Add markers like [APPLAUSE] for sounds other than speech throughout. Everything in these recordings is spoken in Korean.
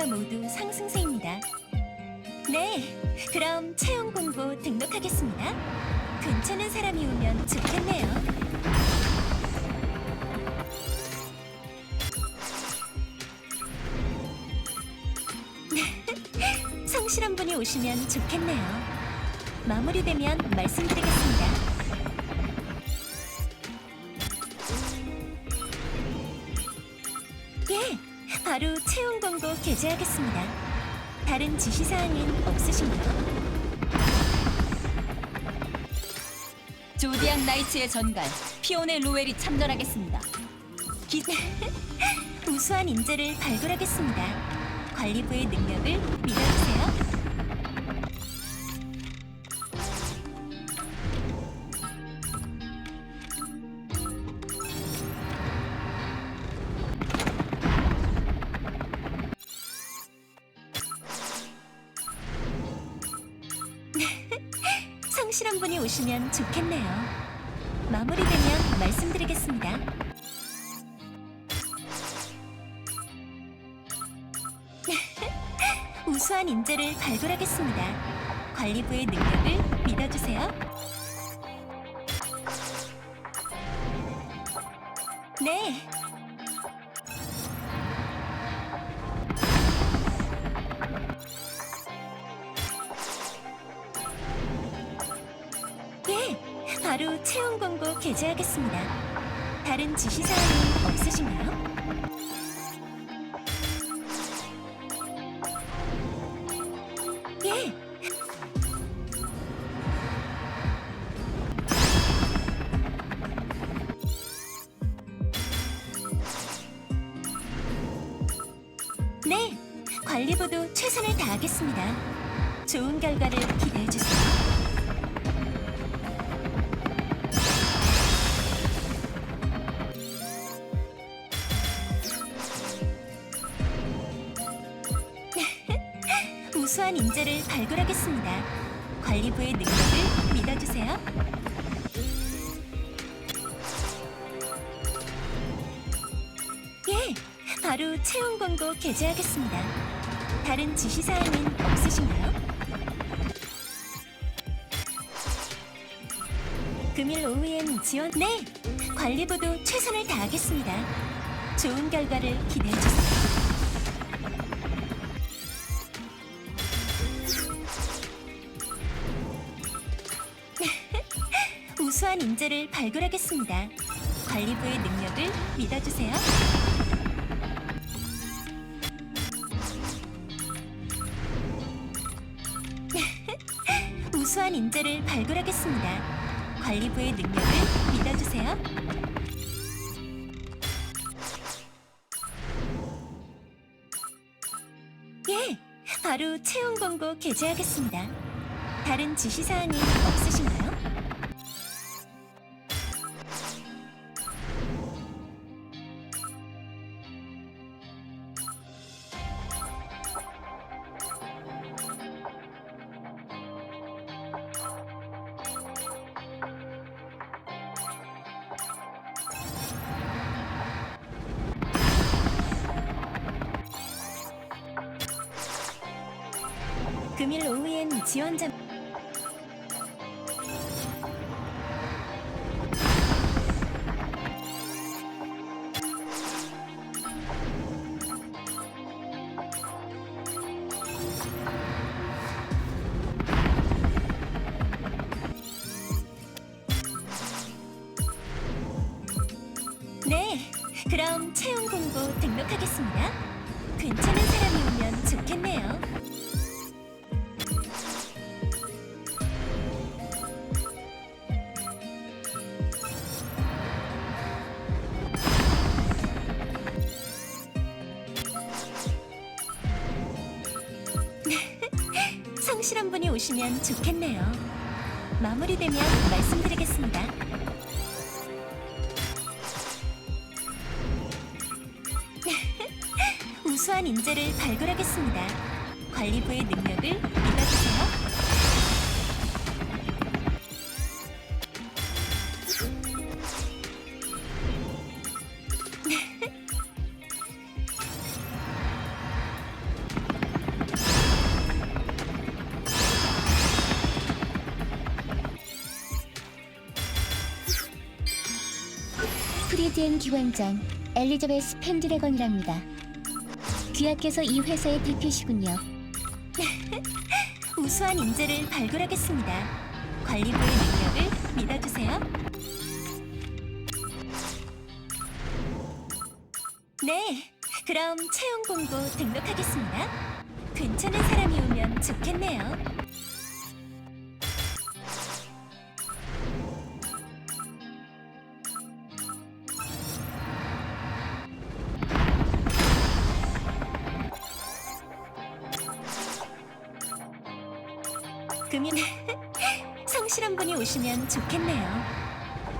사람과 모두 상승세입니다. 네, 그럼 채용 공고 등록하겠습니다. 괜찮은 사람이 오면 좋겠네요. [LAUGHS] 성실한 분이 오시면 좋겠네요. 마무리되면 말씀드리겠습니다. 예, 바로 채용 공고 게재하겠습니다. 다른 지시사항은 없으신가요? 조디악 나이츠의 전갈 피오네 로웰이 참전하겠습니다. 기... [LAUGHS] 우수한 인재를 발굴하겠습니다. 관리부의 능력을 믿어주세요. 한 분이 오시면 좋겠네요. 마무리되면 말씀드리겠습니다. [LAUGHS] 우수한 인재를 발굴하겠습니다. 관리부의 능력을 믿어주세요. 네. 바로 채용 공고 게재하겠습니다. 다른 지시사항은 없으신가요? 예. 네, 관리부도 최선을 다하겠습니다. 좋은 결과를 기대해 주세요. 우수한 인재를 발굴하겠습니다. 관리부의 능력을 믿어주세요. 예, 바로 채용 공고 게재하겠습니다. 다른 지시사항은 없으신가요? 금일 오후엔 지원, 네! 관리부도 최선을 다하겠습니다. 좋은 결과를 기대해 주세요. 우수한 인재를 발굴하겠습니다. 관리부의 능력을 믿어주세요. [LAUGHS] 우수한 인재를 발굴하겠습니다. 관리부의 능력을 믿어주세요. 예, 바로 채용 공고 게재하겠습니다. 다른 지시사항이 없으신가요? 금일 오후엔 지원자 네, 그럼 채용 공고 등록하겠습니다. 괜찮은 사람이 오면 좋겠네요. 한 분이 오시면 좋겠네요. 마무리되면 말씀드리겠습니다. [LAUGHS] 우수한 인재를 발굴하겠습니다. 관리부의 능력을 CDN 기관장 엘리자베스 펜드래건이랍니다. 귀하께서 이 회사의 대표시군요. [LAUGHS] 우수한 인재를 발굴하겠습니다. 관리부의 능력을 믿어주세요. 네, 그럼 채용 공고 등록하겠습니다. 괜찮은 사람이 오면 좋겠네요. 금연 [LAUGHS] 성실한 분이 오시면 좋겠네요.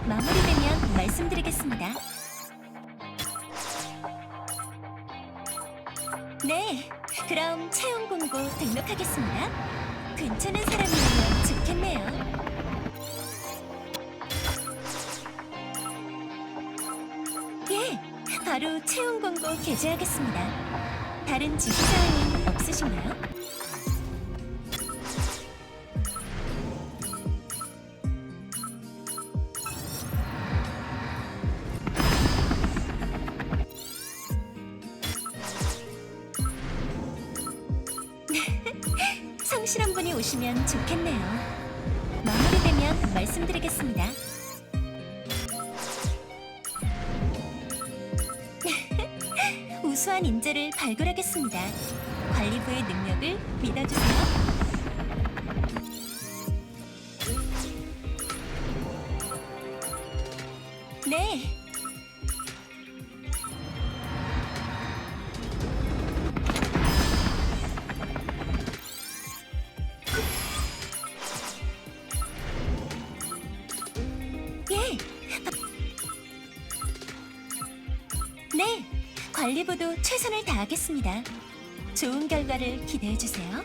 마무리되면 말씀드리겠습니다. 네, 그럼 채용 공고 등록하겠습니다. 괜찮은 사람이 오면 좋겠네요. 예, 바로 채용 공고 게재하겠습니다. 다른 지시사항은 없으신가요? 오시면 좋겠네요. 마무리되면 말씀드리겠습니다. [LAUGHS] 우수한 인재를 발굴하겠습니다. 관리부의 능력을 믿어주세요. 네. 관리부도 최선을 다하겠습니다. 좋은 결과를 기대해 주세요.